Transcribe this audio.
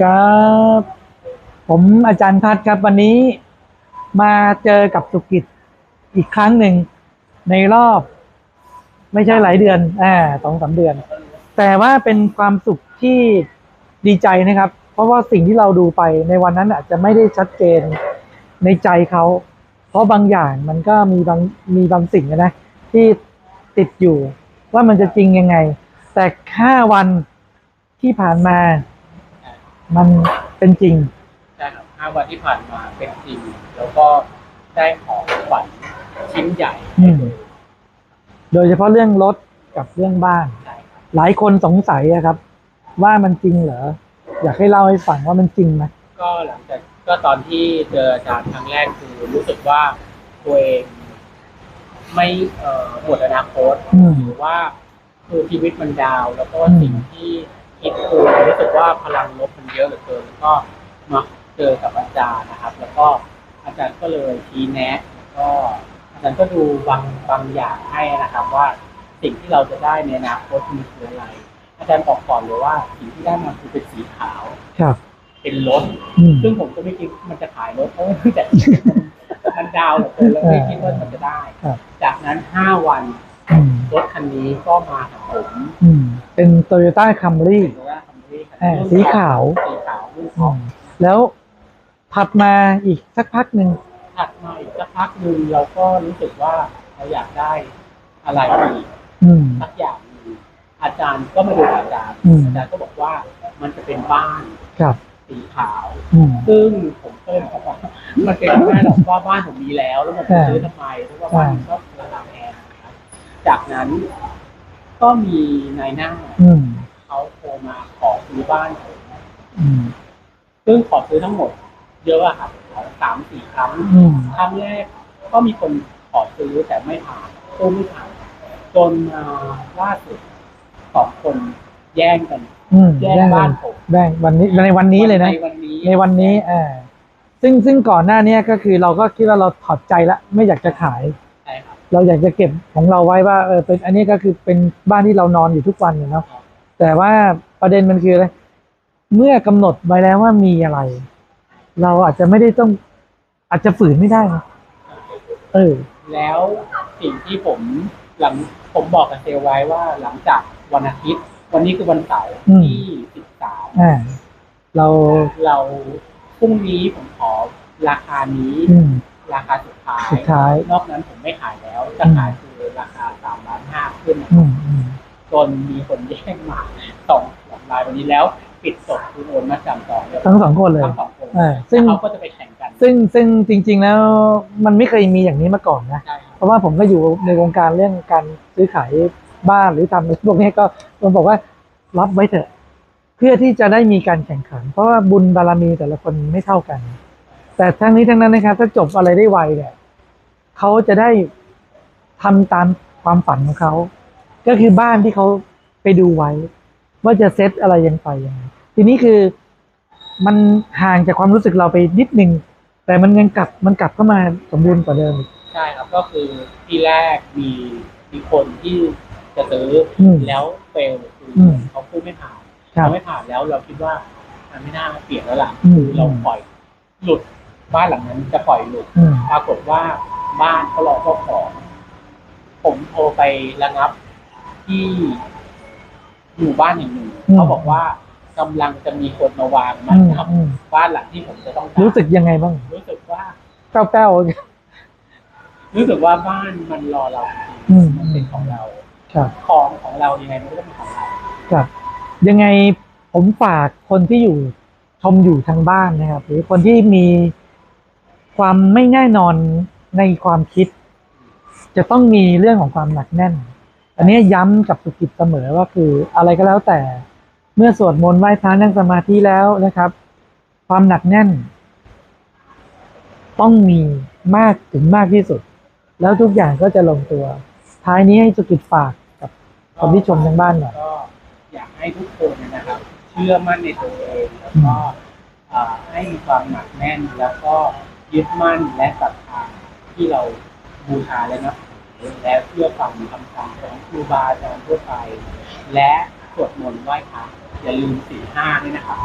ครับ ผมอาจารย์พัดครับวันนี้มาเจอกับสุกิจอีกครั้งหนึ่งในรอบ ไม่ใช่หลายเดือนอ่าสองสามเดือน แต่ว่าเป็นความสุขที่ดีใจนะครับ เพราะว่าสิ่งที่เราดูไปในวันนั้นอาจจะไม่ได้ชัดเจนในใจเขา เพราะบางอย่างมันก็มีบางมีบางสิ่งนะที่ติดอยู่ว่ามันจะจริงยังไง แต่ห้าวันที่ผ่านมา มันเป็นจริงใช่ครับห้าวันที่ผ่านมาเป็นจริง แล้วก็ได้ของขวัญชิ้นใหญ่อืมโดยเฉพาะเรื่องรถกับเรื่องบ้านใช่ครับหลายคนสงสัยอะครับ ว่ามันจริงเหรออยากให้เล่าให้ฟังว่ามันจริงไหมก็หลังจากก็ตอนที่เจออาจารย์ครั้งแรกคือรู้สึกว่าตัวเองไม่เอ่อหมดอนาคตอืม หรือว่าคือชีวิตมันดาวน์แล้วก็อืมสิ่งที่ คิดคือรู้สึกว่าพลังลบมันเยอะเหลือเกินแล้วก็มาเจอกับอาจารย์นะครับ แล้วก็อาจารย์ก็เลยชี้แนะแล้วก็อาจารย์ก็ดูบางบางอย่างให้นะครับ ว่าสิ่งที่เราจะได้ในอนาคตมีคืออะไร อาจารย์บอกก่อนเลยว่าสิ่งที่ได้มาคือเป็นสีขาว ครับ เป็นรถ อืม ซึ่งผมก็ไม่คิดมันจะขายรถเพราะว่าแต่มันดาวน์เหลือเกินแล้วไม่คิดว่ามันจะได้ ครับ จากนั้นห้าวันอืม รถคันนี้ก็มาหาผมอืมเป็นโตโยต้าคัมรี่เป็นว่าคัมรี่คันอ่ารุ่นสีขาวสีขาวรุ่นท็อปแล้วถัดมาอีกสักพักหนึ่งถัดมาอีกสักพักหนึ่งเราก็รู้สึกว่าเราอยากได้อะไรอีกอืมสักอย่างหนึ่งอาจารย์ก็มาดูอาจารย์อืมอาจารย์ก็บอกว่ามันจะเป็นบ้านครับสีขาวอืมซึ่งผมก็เลยบอกว่ามันเป็นไม่ได้หรอกว่าบ้านผมมีแล้ว แล้วมันจะซื้อทำไมเพราะว่าบ้านมันก็ราคาแพงนะครับ จากนั้นก็มีนายหน้าอืมเขาโทรมาขอซื้อบ้านผมอืมซึ่งขอซื้อทั้งหมด เยอะอะครับขอสามสี่ครั้ง อืมครั้งแรกก็มีคนขอซื้อแต่ไม่ผ่านตู้ไม่ผ่านจนมาล่าสุดสองคนแย่งกัน อืมแย่งแย่งกับ้านนผมแบ่งวันนี้ในวันนี้เลยนะ ในวันนี้ในวันนี้อ่าซึ่งซึ่งก่อนหน้าเนี้ยก็คือเราก็คิดว่าเราถอดใจละไม่อยากจะขายใช่ครับ เราอยากจะเก็บของเราไว้ว่าเออเป็นอันนี้ก็คือเป็นบ้านที่เรานอนอยู่ทุกวันอยู่เนาะแต่ว่าประเด็นมันคืออะไรเมื่อกำหนดไว้แล้วว่ามีอะไร เราอาจจะไม่ได้ต้อง อาจจะฝืนไม่ได้นะเออ แล้วสิ่งที่ผมหลังผมบอกกับเซลลไว้ว่าหลังจากวันอาทิตย์ วันนี้คือวันเสาร์อืมที่สิบสามอ่าเราเราพรุ่งนี้ผมขอราคานี้อืม ราคาสุดท้ายสุดท้าย นอกนั้นผมไม่ขายแล้วจะขายคือราคาสามล้านห้าขึ้นนะอืมอืมจนมีคนแย่งมาสองสองรายวันนี้แล้ว ปิดสดคือโอนมาจำสองเลยทั้งสองคนเลย ทั้งสองคนอ่าซึ่ง แล้วเขาก็จะไปแข่งกันซึ่งซึ่งจริง ๆ แล้วมันไม่เคยมีอย่างนี้มาก่อนนะ ใช่ครับ เพราะว่าผมก็อยู่ในวงการเรื่องการซื้อขายบ้านหรือทำพวกนี้ก็ผมบอกว่ารับไว้เถอะ เพื่อที่จะได้มีการแข่งขัน เพราะว่าบุญบารมีแต่ละคนไม่เท่ากัน แต่ทั้งนี้ทั้งนั้นนะครับ ถ้าจบอะไรได้ไวเนี่ยเขาจะได้ทำตามความฝันของเขาก็คือบ้านที่เขาไปดูไว้ ว่าจะเซตอะไรยังไปยังไงทีนี้คือมันห่างจากความรู้สึกเราไปนิดนึง แต่มันยังกลับมันกลับเข้ามาสมบูรณ์กว่าเดิมอีกใช่ครับก็คือที่แรกมีมีคนที่จะซื้ออมแล้วเฟลคืออมเขาพูดไม่ผ่านครับเขาไม่ผ่านแล้วเราคิดว่ามันไม่น่าเปลี่ยนแล้วล่ะอืมคือเราปล่อยหลุด บ้านหลังนั้นจะปล่อยหลุดอืม ปรากฏว่าบ้านเขารอเจ้าของ ผมโทรไประงับ ที่หมู่บ้านแห่งหนึ่งอืม เขาบอกว่ากำลังจะมีคนมาวางมัอืนมทับอืมบ้านหลังที่ผมจะต้องการรู้สึกยังไงบ้างรู้สึกว่า แป้วแป้วรู้สึกว่าบ้านมันรอเราจริงอืมๆมันเป็นของเราๆครับ ของของเรายังไงมันก็ต้องเป็นของเรา ครับยังไงผมฝากคนที่อยู่ชมอยู่ทางบ้านนะครับ หรือคนที่มี ความไม่แน่นอนในความคิด จะต้องมีเรื่องของความหนักแน่น อันนี้ย้ำกับสุกิจเสมอว่าคืออะไรก็แล้วแต่ เมื่อสวดมนต์ไหว้พระนั่งสมาธิแล้วนะครับ ความหนักแน่น ต้องมีมากถึงมากที่สุด แล้วทุกอย่างก็จะลงตัว ท้ายนี้ให้สุกิจฝากกับคนที่ชมทางบ้านหน่อยอยากให้ทุกคนนะครับ เชื่อมั่นในตัวเองแล้วก็ให้มีความหนักแน่นแล้วก็ ยึดมั่นและศรัทธาที่เราบูชาและนับถือและเพื่อฟังคำสั่งของครูบาอาจารย์ทั่วไป และสวดมนต์ไหว้พระอย่าลืมสี่ห้าด้วยนะครับ